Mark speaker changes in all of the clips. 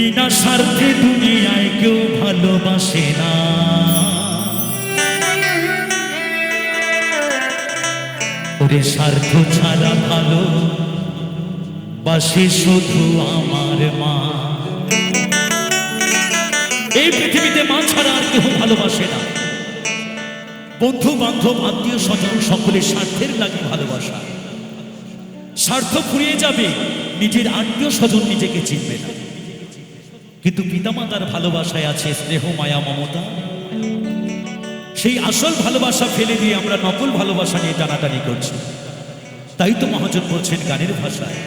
Speaker 1: বিনা স্বার্থে দুনিয়ায় কেউ ভালোবাসে না। ওরে স্বার্থ ছাড়া ভালো বাসে শুধু আমার মা। এই পৃথিবীতে মা ছাড়া আর কেউ ভালোবাসে না। বন্ধু, বান্ধব, আত্মীয়, স্বজন, সকলের স্বার্থের লাগে ভালোবাসা। স্বার্থ ফুরিয়ে যাবে, নিজের আত্মীয় স্বজন নিজেকে চিনবে না। কিন্তু পিতামাতার ভালোবাসায় আছে স্নেহ, মায়া, মমতা। সেই আসল ভালোবাসা ফেলে দিয়ে আমরা নকল ভালোবাসা নিয়ে টানাটানি করছি। তাই তো মহাজন বলছেন গানের ভাষায়।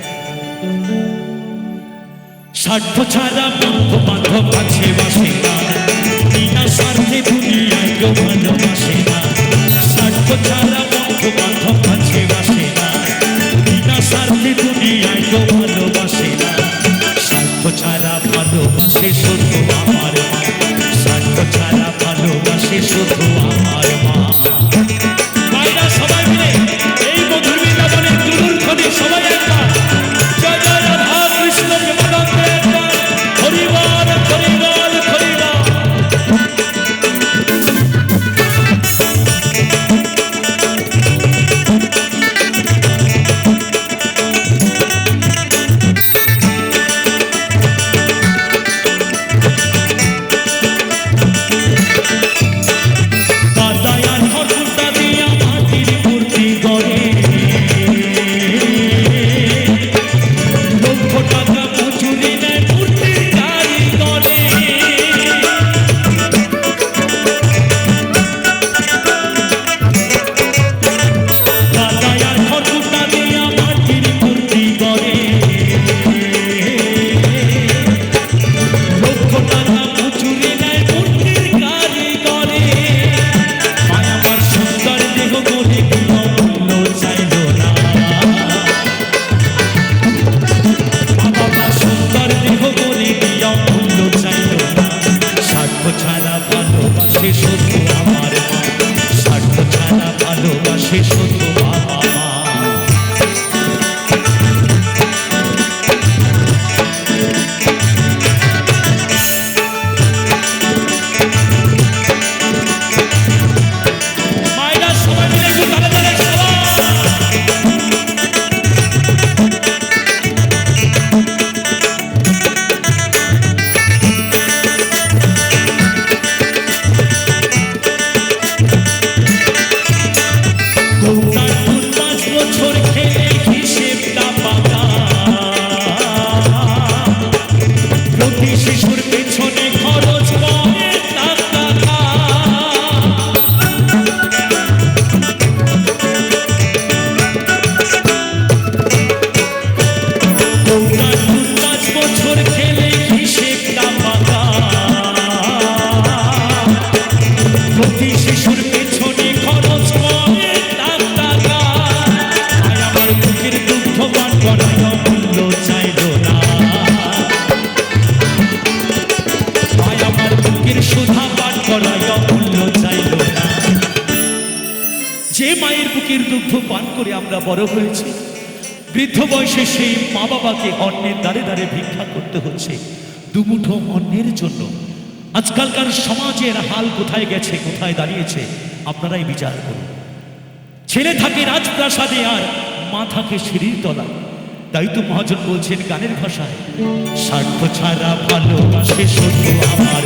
Speaker 1: স্বার্থ ছাড়া বন্ধু বান্ধব আছে, বাসে ভালোবাসে শুধু মায়ের বুকের দুগ্ধ পান করে আমরা বড় হয়েছি। বৃদ্ধ বয়সে সেই মা বাবাকে অন্যের দ্বারে দ্বারে ভিক্ষা করতে হচ্ছে। দুমুঠো অন্যের জন্য। আজকালকার সমাজের হাল কোথায় গেছে, কোথায় দাঁড়িয়েছে, আপনারাই বিচার করুন। ছেলে থাকে রাজপ্রাসাদে আর মা থাকে সিঁড়ির তলা তাই তো মহাজন বলছেন গানের ভাষায়, স্বার্থ ছাড়া ভালোবাসে শুধু আমার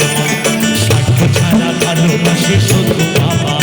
Speaker 1: স্বার্থ ছাড়া ভালোবাসে শুধু বাবা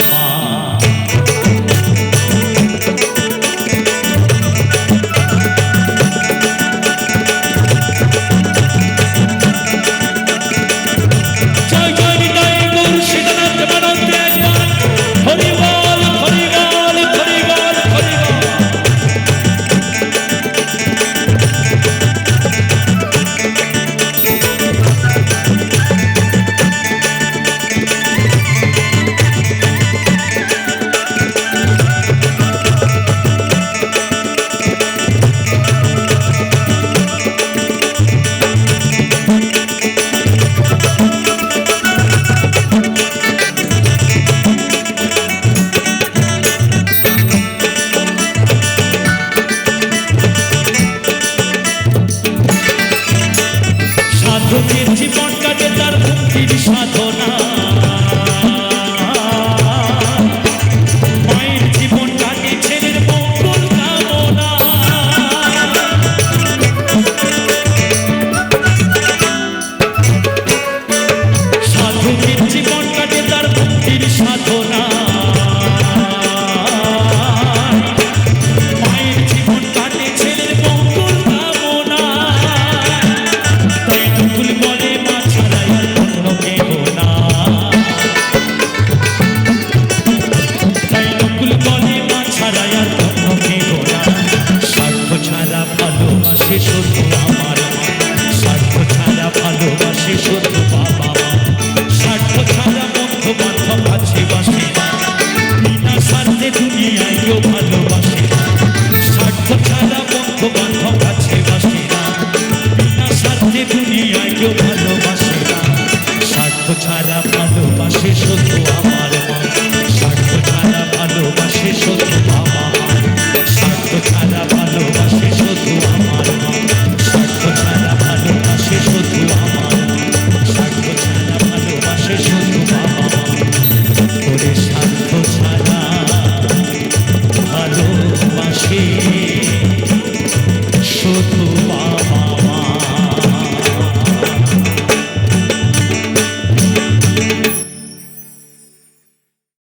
Speaker 1: ছাড়া কথা কাছে বাসে না বিনা স্বার্থে দুনিয়ায় কেউ